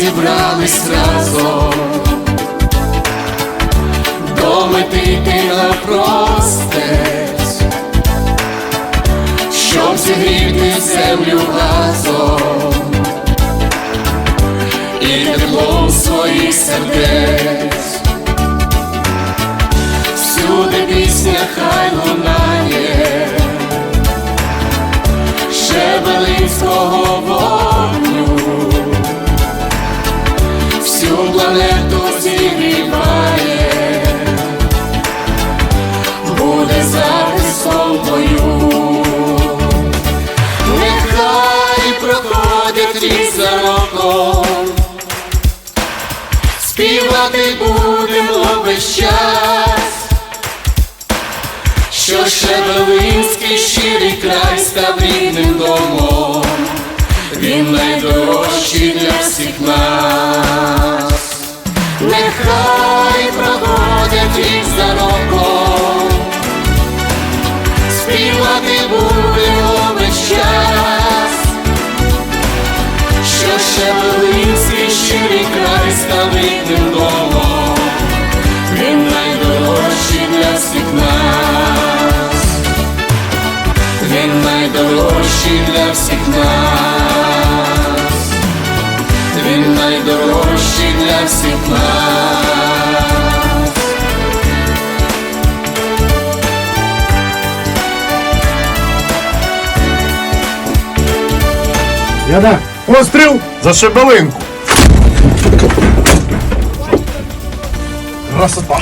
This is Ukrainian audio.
зібрались разом, до мети йти навпростець, щоб зігріти землю газом і теплом своїх сердець. Всюди пісня хай лунає, проходить рік за роком, співати будемо весь час. Що Шебелинський щирий край став рідним домом, він найдорожчий для всіх нас, нехай проходять рік за роком, співати будемо найдорожчий для всіх нас, він найдорожчий для всіх нас. Яда, постріл за шебелинку. Красота.